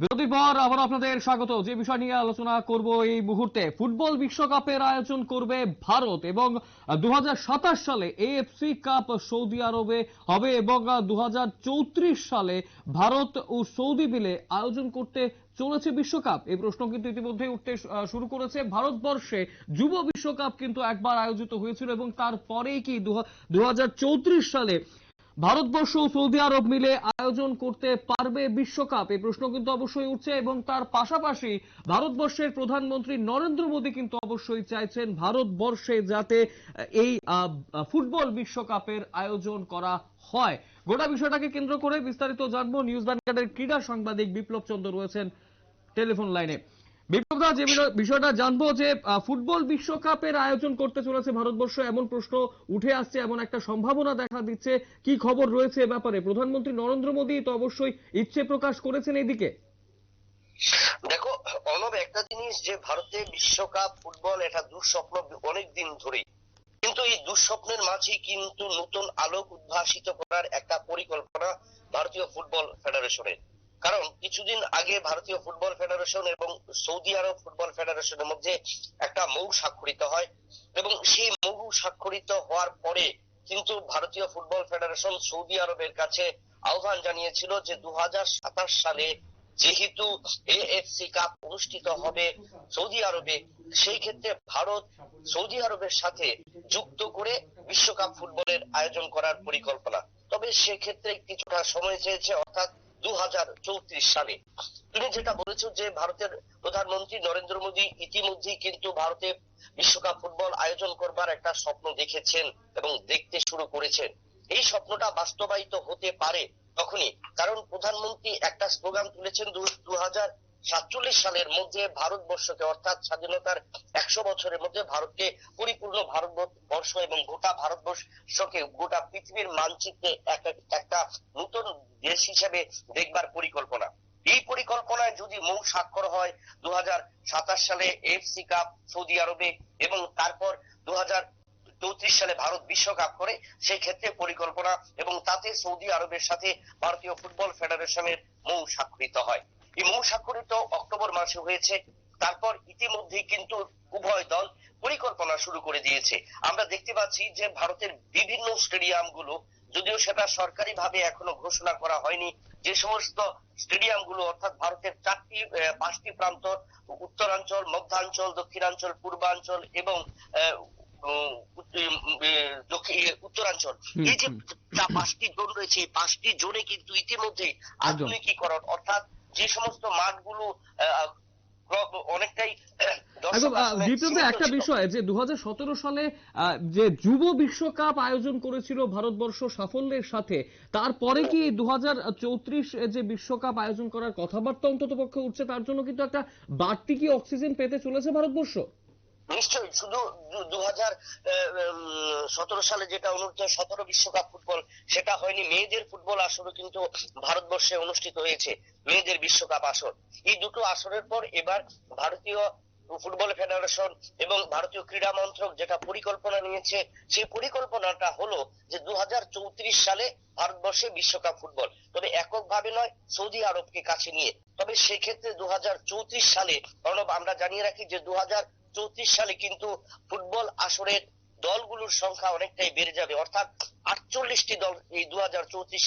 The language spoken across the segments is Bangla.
বিরতির পর আবার আপনাদের স্বাগত। যে বিষয় নিয়ে আলোচনা করব এই মুহূর্তে, ফুটবল বিশ্বকাপের আয়োজন করবে ভারত এবং দু সালে এএফসি কাপ সৌদি আরবে হবে এবং দু সালে ভারত ও সৌদি মিলে আয়োজন করতে চলেছে বিশ্বকাপ। এই প্রশ্ন কিন্তু ইতিমধ্যে উঠতে শুরু করেছে। ভারতবর্ষে যুব বিশ্বকাপ কিন্তু একবার আয়োজিত হয়েছিল এবং তারপরেই কি দু হাজার চৌত্রিশ সালে ভারতবর্ষ ও সৌদি আরব মিলে আয়োজন করতে পারবে বিশ্বকাপ? এই প্রশ্ন কিন্তু অবশ্যই উঠছে এবং তার পাশাপাশি ভারতবর্ষের প্রধানমন্ত্রী নরেন্দ্র মোদী কিন্তু অবশ্যই চাইছেন ভারতবর্ষে যাতে এই ফুটবল বিশ্বকাপের আয়োজন করা হয়। গোটা বিষয়টাকে কেন্দ্র করে বিস্তারিত জানব। নিউজ ভ্যানগার্ডের ক্রীড়া সাংবাদিক বিপ্লব চন্দ্র রয়েছেন টেলিফোন লাইনে। বিপ্লবদা, যে বিষয়টা জানব যে ফুটবল বিশ্বকাপের আয়োজন করতে চলেছে ভারতবর্ষ, এমন প্রশ্ন উঠে আসছে, এমন একটা সম্ভাবনা দেখা দিচ্ছে। কি খবর রয়েছে ব্যাপারে? প্রধানমন্ত্রী নরেন্দ্র মোদী তো অবশ্যই ইচ্ছে প্রকাশ করেছেন এইদিকে দেখো অনব একটা জিনিস যে ভারতে বিশ্বকাপ ফুটবল এটা দুঃস্বপ্ন অনেক দিন ধরেই। কিন্তু এই দুঃস্বপ্নের মাঝেই কিন্তু নতুন আলোক উদ্ভাসিত করার একটা পরিকল্পনা ভারতীয় ফুটবল ফেডারেশনের। কারণ কিছুদিন আগে ভারতীয় ফুটবল ফেডারেশন এবং সৌদি আরব ফুটবল ফেডারেশনের মধ্যে একটা মৌ স্বাক্ষরিত হয় এবং সেই মৌ স্বাক্ষরিত হওয়ার পরে কিন্তু ভারতীয় ফুটবল ফেডারেশন সৌদি আরবের কাছে আহ্বান জানিয়েছিল যে দু হাজার সাতাশ সালে যেহেতু এএফসি কাপ অনুষ্ঠিত হবে সৌদি আরবে, সেই ক্ষেত্রে ভারত সৌদি আরবের সাথে যুক্ত করে বিশ্বকাপ ফুটবলের আয়োজন করার পরিকল্পনা। তবে সেক্ষেত্রে কিছুটা সময় চেয়েছে, অর্থাৎ দু সালে। তুমি যেটা বলেছ যে, ভারতের প্রধানমন্ত্রী নরেন্দ্র মোদী ইতিমধ্যেই কিন্তু ভারতে বিশ্বকাপ ফুটবল আয়োজন করবার একটা স্বপ্ন দেখেছেন এবং দেখতে শুরু করেছেন। এই স্বপ্নটা বাস্তবায়িত হতে পারে তখনই। কারণ প্রধানমন্ত্রী একটা স্লোগান তুলেছেন দু হাজার সাতচল্লিশ সালের মধ্যে ভারতবর্ষকে, অর্থাৎ স্বাধীনতার একশো বছরের মধ্যে ভারতকে পরিপূর্ণ ভারতবর্ষ এবং গোটা ভারতবর্ষকে গোটা পৃথিবীর মানচিত্রে একটা- নতুন দেশ হিসেবে দেখবার পরিকল্পনা। এই পরিকল্পনায় যদি মৌ স্বাক্ষর হয় দু হাজার সাতাশ সালে এফসি কাপ সৌদি আরবে এবং তারপর দু চৌত্রিশ সালে ভারত বিশ্বকাপ করে সেই ক্ষেত্রে পরিকল্পনা এবং তাতে সৌদি আরবের সাথে ভারতীয় ফুটবল ফেডারেশনের মৌ স্বাক্ষরিত হয়। এই মৌ স্বাক্ষরিত অক্টোবর মাসে হয়েছে। তারপর ইতিমধ্যেই কিন্তু উভয় দল পরিকল্পনা শুরু করে দিয়েছে। আমরা দেখতে পাচ্ছি যে ভারতের বিভিন্ন স্টেডিয়ামগুলো যদিও সেটা সরকারি ভাবে এখনও ঘোষণা করা হয়নি যে সমস্ত স্টেডিয়ামগুলো অর্থাৎ ভারতের চারটি পাঁচটি প্রান্ত উত্তরাঞ্চল মধ্যাঞ্চল দক্ষিণাঞ্চল পূর্বাঞ্চল এবং উত্তরাঞ্চল। এই যে পাঁচটি জোন রয়েছে এই পাঁচটি জোনে কিন্তু ইতিমধ্যে আধুনিকীকরণ অর্থাৎ যে সমস্ত মাঠগুলো অনেকটাই বিপ্লবদা একটা বিষয় যে দু সালে আহ, যে যুব বিশ্বকাপ আয়োজন করেছিল ভারতবর্ষ সাফল্যের সাথে তারপরে কি দু হাজার চৌত্রিশ যে বিশ্বকাপ আয়োজন করার কথাবার্তা অন্তত পক্ষে উঠছে তার জন্য কিন্তু একটা বাড়তি কি অক্সিজেন পেতে চলেছে ভারতবর্ষ? নিশ্চয়ই, শুধু দু হাজার সতেরো সালে যেটা অনুষ্ঠিত, সতেরো বিশ্বকাপ ফুটবল, সেটা হয়নি। মেয়েদের ফুটবল আসরও কিন্তু ভারতবর্ষে অনুষ্ঠিত হয়েছে, মেয়েদের বিশ্বকাপ আসর। এই দুটো আসরের পর এবার ভারতীয় ফুটবল ফেডারেশন এবং ভারতীয় ক্রীড়া মন্ত্রক যেটা পরিকল্পনা নিয়েছে, সেই পরিকল্পনাটা হলো যে দু হাজার চৌত্রিশ সালে ভারতবর্ষে বিশ্বকাপ ফুটবল। তবে এককভাবে নয়, সৌদি আরবকে কাছে নিয়ে। তবে সেক্ষেত্রে দু হাজার চৌত্রিশ সালে অর্ণব আমরা জানিয়ে রাখি যে দু হাজার চৌত্রিশ সালে কিন্তু ফুটবল আসরের দলগুলোর সংখ্যা অনেকটাই বেড়ে যাবে। অর্থাৎ আটচল্লিশটি দল এই দু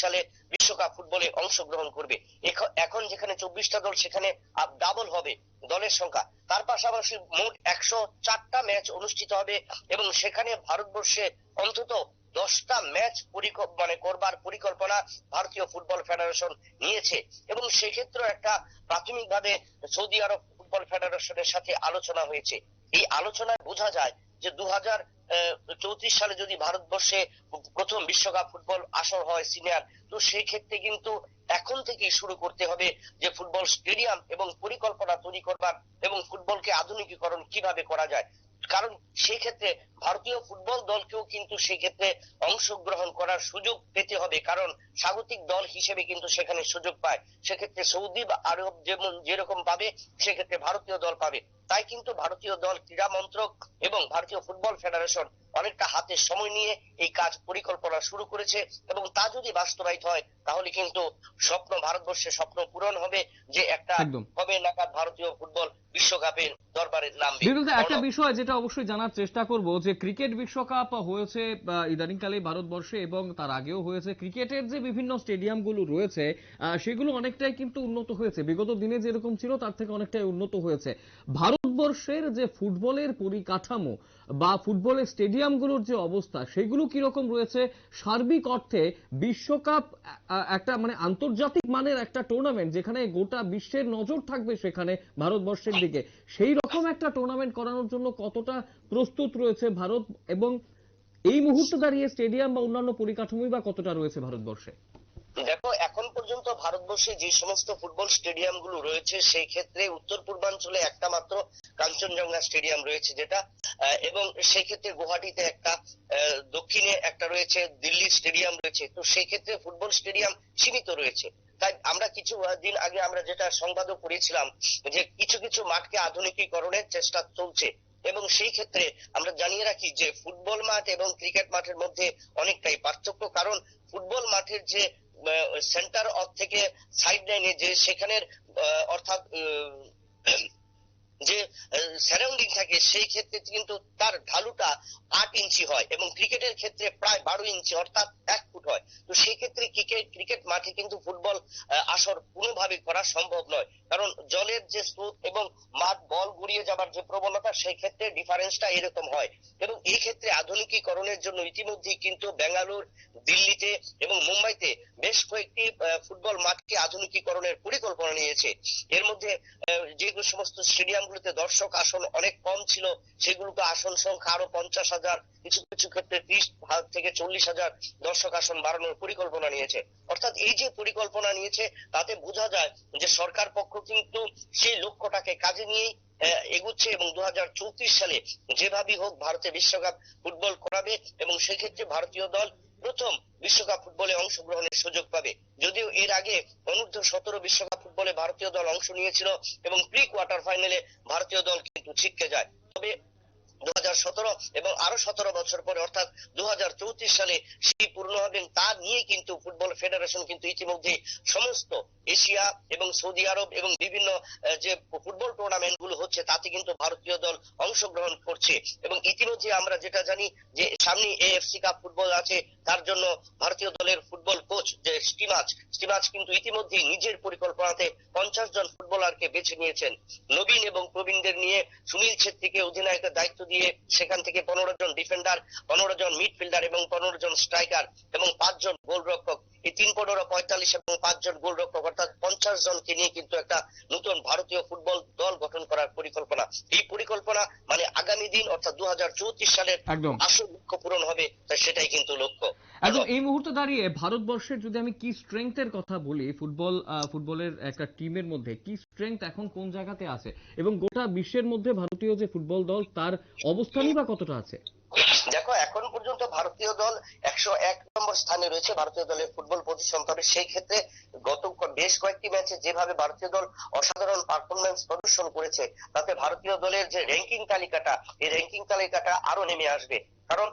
সালে বিশ্বকাপ ফুটবলে অংশগ্রহণ করবে। এখন যেখানে চব্বিশটা দল, সেখানে ডাবল হবে দলের সংখ্যা। তার পাশাপাশি মোট একশো চারটা ম্যাচ অনুষ্ঠিত হবে এবং সেখানে ভারতবর্ষে অন্তত দশটা ম্যাচ মানে করবার পরিকল্পনা ভারতীয় ফুটবল ফেডারেশন নিয়েছে। এবং সেক্ষেত্রে একটা প্রাথমিকভাবে সৌদি আরব ফুটবল ফেডারেশনের সাথে আলোচনা হয়েছে। এই আলোচনায় বোঝা যায় যে দু চৌত্রিশ সালে যদি ভারতবর্ষে প্রথম বিশ্বকাপ ফুটবল আসর হয় সিনিয়র, তো সেই ক্ষেত্রে কিন্তু এখন থেকেই শুরু করতে হবে যে ফুটবল স্টেডিয়াম এবং পরিকল্পনা তৈরি করবার এবং ফুটবলকে আধুনিকীকরণ কীভাবে করা যায়। কারণ সেই ক্ষেত্রে ভারতীয় ফুটবল দলকেও কিন্তু সেই ক্ষেত্রে অংশগ্রহণ করার সুযোগ পেতে হবে, কারণ স্বাগতিক দল হিসেবে কিন্তু সেখানে সুযোগ পায়। সেক্ষেত্রে সৌদি আরব যেমন যেরকম পাবে, সেক্ষেত্রে ভারতীয় দল পাবে। তাই কিন্তু ভারতীয় দল ক্রীড়া মন্ত্রক এবং ভারতীয় ফুটবল ফেডারেশন অনেকটা হাতে সময় নিয়ে এই কাজ পরিকল্পনা শুরু করেছে এবং তা যদি বাস্তবায়িত হয় তাহলে কিন্তু স্বপ্ন ভারতবর্ষের স্বপ্ন পূরণ হবে যে একটা হবে নাকাত ভারতীয় ফুটবল বিশ্বকাপের দরবারে নামবে একটা বিষয় যেটা অবশ্যই জানার চেষ্টা করব যে ক্রিকেট বিশ্বকাপ হয়েছে ইদানিংকালে ভারতবর্ষে এবং তার আগেও হয়েছে। ক্রিকেটের যে বিভিন্ন স্টেডিয়ামগুলো রয়েছে সেগুলো অনেকটাই কিন্তু উন্নত হয়েছে। বিগত দিনে যেরকম ছিল তার থেকে অনেকটাই উন্নত হয়েছে। ভারতবর্ষের যে ফুটবলের পরিকাঠামো বা ফুটবলের স্টেডিয়ামগুলোর যে অবস্থা, সেগুলো কীরকম রয়েছে? সার্বিক অর্থে বিশ্বকাপ একটা মানে আন্তর্জাতিক মানের একটা টুর্নামেন্ট যেখানে গোটা বিশ্বের নজর থাকবে সেখানে ভারতবর্ষের দিকে। সেই রকম একটা টুর্নামেন্ট করানোর জন্য কতটা প্রস্তুত রয়েছে ভারত এবং এই মুহূর্তে দাঁড়িয়ে স্টেডিয়াম বা অন্যান্য পরিকাঠামোই বা কতটা রয়েছে ভারতবর্ষে? দেখো এখন পর্যন্ত ভারতবর্ষে যে সমস্ত ফুটবল স্টেডিয়ামগুলো রয়েছে, সেই ক্ষেত্রে উত্তর পূর্বাঞ্চলে একটা মাত্র কাঞ্চনজঙ্ঘা স্টেডিয়াম রয়েছে যেটা এবং সেই ক্ষেত্রে গুয়াহাটিতে একটা দক্ষিণে একটা রয়েছে, দিল্লি স্টেডিয়াম রয়েছে। তো সেই ক্ষেত্রে ফুটবল স্টেডিয়াম সীমিত রয়েছে। তাই আমরা কিছু দিন আগে আমরা যেটা সংবাদও করেছিলাম যে কিছু কিছু মাঠকে আধুনিকীকরণের চেষ্টা চলছে। এবং সেই ক্ষেত্রে আমরা জানিয়ে রাখি যে ফুটবল মাঠ এবং ক্রিকেট মাঠের মধ্যে অনেকটাই পার্থক্য। কারণ ফুটবল মাঠের যে সেন্টার থেকে সাইড লাইনে যে সেখানের অর্থাৎ যে সারাউন্ডিং থাকে, সেই ক্ষেত্রে কিন্তু তার ঢালুটা আট ইঞ্চি হয় এবং ক্রিকেটের ক্ষেত্রে প্রায় বারো ইঞ্চি, অর্থাৎ এক ফুট হয়। তো সেক্ষেত্রে ক্রিকেট ক্রিকেট মাঠে কিন্তু ফুটবল আসর কোনোভাবে করা সম্ভব নয়। কারণ জলের যে স্রোত এবং মাঠ বল গুড়িয়ে যাবার যে প্রবণতা, সেই ক্ষেত্রে ডিফারেন্সটা এরকম হয়। এবং এই ক্ষেত্রে আধুনিকীকরণের জন্য ইতিমধ্যেই কিন্তু বেঙ্গালুর দিল্লিতে এবং মুম্বাইতে বেশ কয়েকটি ফুটবল মাঠকে আধুনিকীকরণের পরিকল্পনা নিয়েছে। এর মধ্যে যে সমস্ত স্টেডিয়ামগুলোতে দর্শক আসন অনেক কম ছিল সেগুলোকে আসন সংখ্যা আরও পঞ্চাশ হাজার, কিছু কিছু ক্ষেত্রে ত্রিশ থেকে চল্লিশ হাজার দর্শক আসন বাড়ানোর পরিকল্পনা নিয়েছে। অর্থাৎ এই যে পরিকল্পনা নিয়েছে, তাতে বোঝা যায় যে সরকার পক্ষ কিন্তু সেই লক্ষ্যটাকে কাজে নিয়েই এগুচ্ছে এবং দু সালে যেভাবেই হোক ভারতে বিশ্বকাপ ফুটবল করাবে এবং সেক্ষেত্রে ভারতীয় দল প্রথম বিশ্বকাপ ফুটবলে অংশগ্রহণের সুযোগ পাবে। যদিও এর আগে অনূর্ধ্ব সতেরো বিশ্বকাপ ফুটবলে ভারতীয় দল অংশ নিয়েছিল এবং প্রি কোয়ার্টার ফাইনালে ভারতীয় দল কিন্তু ছিটকে যায়। তবে সতেরো এবং আরও সতেরো বছর পরে, অর্থাৎ দু হাজার চৌত্রিশ সালে সেই পূর্ণ হবে তা নিয়ে কিন্তু ফুটবল ফেডারেশন কিন্তু ইতিমধ্যে সমস্ত এশিয়া এবং সৌদি আরব এবং বিভিন্ন যে ফুটবল টুর্নামেন্টগুলো হচ্ছে, তাতে কিন্তু ভারতীয় দল অংশগ্রহণ করছে। এবং ইতিমধ্যে আমরা যেটা জানি যে সামনে এএফসি কাপ ফুটবল আছে, তার জন্য ভারতীয় দলের ফুটবল কোচ, যে স্টিমাচ স্টিমাচ কিন্তু ইতিমধ্যে নিজের পরিকল্পনাতে পঞ্চাশ জন ফুটবলারকে বেছে নিয়েছেন। নবীন এবং প্রবীণদের নিয়ে সুনীল ছেত্রীকে অধিনায়কের দায়িত্ব দিয়ে সেখান থেকে পনেরো জন ডিফেন্ডার পনেরো জন মিডফিল্ডার এবং পনেরো জন স্ট্রাইকার এবং পাঁচজন গোলরক্ষক। এই তিন পনেরো পঁয়তাল্লিশ এবং পাঁচজন গোলরক্ষক অর্থাৎ পঞ্চাশ জনকে নিয়ে কিন্তু একটা নতুন ভারতীয় ফুটবল দল গঠন করার পরিকল্পনা। এই পরিকল্পনা মানে আগামী দিন অর্থাৎ দু সালের আসল লক্ষ্য পূরণ হবে সেটাই কিন্তু লক্ষ্য। একদম এই মুহূর্তে দাঁড়িয়ে ভারতবর্ষের যদি আমি কি স্ট্রেংথের কথা বলি ফুটবল আহ, ফুটবলের একটা টিমের মধ্যে কি স্ট্রেংথ এখন কোন জায়গাতে আছে? এবং গোটা বিশ্বের মধ্যে ভারতীয় যে ফুটবল দল, তার অবস্থানই বা কতটা আছে? দেখো, এখন পর্যন্ত ভারতীয় দল একশো এক নম্বর স্থানে রয়েছে, ভারতীয় দলের ফুটবল পজিশন তবে সেই ক্ষেত্রে গত বেশ কয়েকটি ম্যাচে যেভাবে ভারতীয় দল অসাধারণ পারফরমেন্স প্রদর্শন করেছে, তাতে ভারতীয় দলের যে র্যাঙ্কিং তালিকাটা, এই র্যাঙ্কিং তালিকাটা আরও নেমে আসবে। কারণ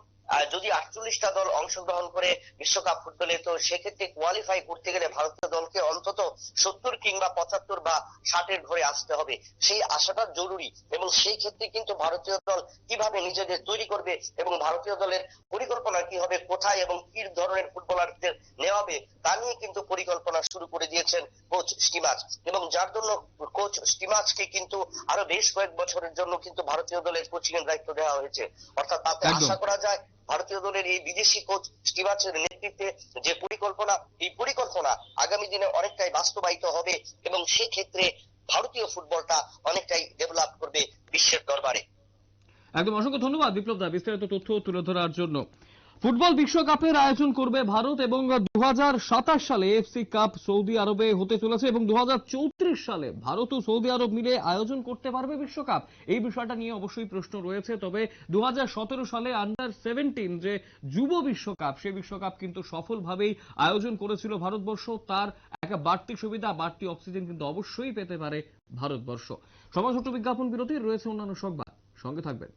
যদি আটচল্লিশটা দল অংশগ্রহণ করে বিশ্বকাপ ফুটবলে তো সেক্ষেত্রে কোয়ালিফাই করতে গেলে ভারতীয় দলকে অন্তত সত্তর কিংবা পঁচাত্তর বা ষাটের ঘরে আসতে হবে। সেই আশাটা জরুরি এবং সেই ক্ষেত্রে কিন্তু ভারতীয় দল কীভাবে নিজেদের তৈরি করবে এবং ভারতীয় দলের পরিকল্পনা কি হবে কোথায় এবং কি ধরনের ফুটবলারদের নেওয়া হবে তা নিয়ে কিন্তু পরিকল্পনা শুরু করে দিয়েছেন কোচ স্টিমাচ। এবং যার জন্য কোচ স্টিমাচকে কিন্তু আরও বেশ কয়েক বছরের জন্য কিন্তু ভারতীয় দলের কোচিং এর দায়িত্ব দেওয়া হয়েছে। অর্থাৎ তাতে আশা করা যায় ভারতীয় দলের এই বিদেশি কোচ স্টিভাচের নেতৃত্বে যে পরিকল্পনা, এই পরিকল্পনা আগামী দিনে অনেকটাই বাস্তবায়িত হবে এবং সেক্ষেত্রে ভারতীয় ফুটবলটা অনেকটাই ডেভেলপ করবে বিশ্বের দরবারে। একদম অসংখ্য ধন্যবাদ বিপ্লব দা, বিস্তারিত তথ্য তুলে ধরার জন্য। ফুটবল বিশ্বকাপের আয়োজন করবে ভারত এবং দু হাজার সাতাশ সালে এফসি কাপ সৌদি আরবে হতে চলেছে এবং দু হাজার চৌত্রিশ সালে ভারত ও সৌদি আরব মিলে আয়োজন করতে পারবে বিশ্বকাপ। এই বিষয়টা নিয়ে অবশ্যই প্রশ্ন রয়েছে, তবে দু হাজার সতেরো সালে আন্ডার সেভেন্টিন যে যুব বিশ্বকাপ সেই বিশ্বকাপ কিন্তু সফলভাবেই আয়োজন করেছিল ভারতবর্ষ। তার একটা বাড়তি সুবিধা, বাড়তি অক্সিজেন কিন্তু অবশ্যই পেতে পারে ভারতবর্ষ। সমাজ বিজ্ঞাপন বিরতি রয়েছে অন্যান্য সংবাদ। সঙ্গে থাকবেন।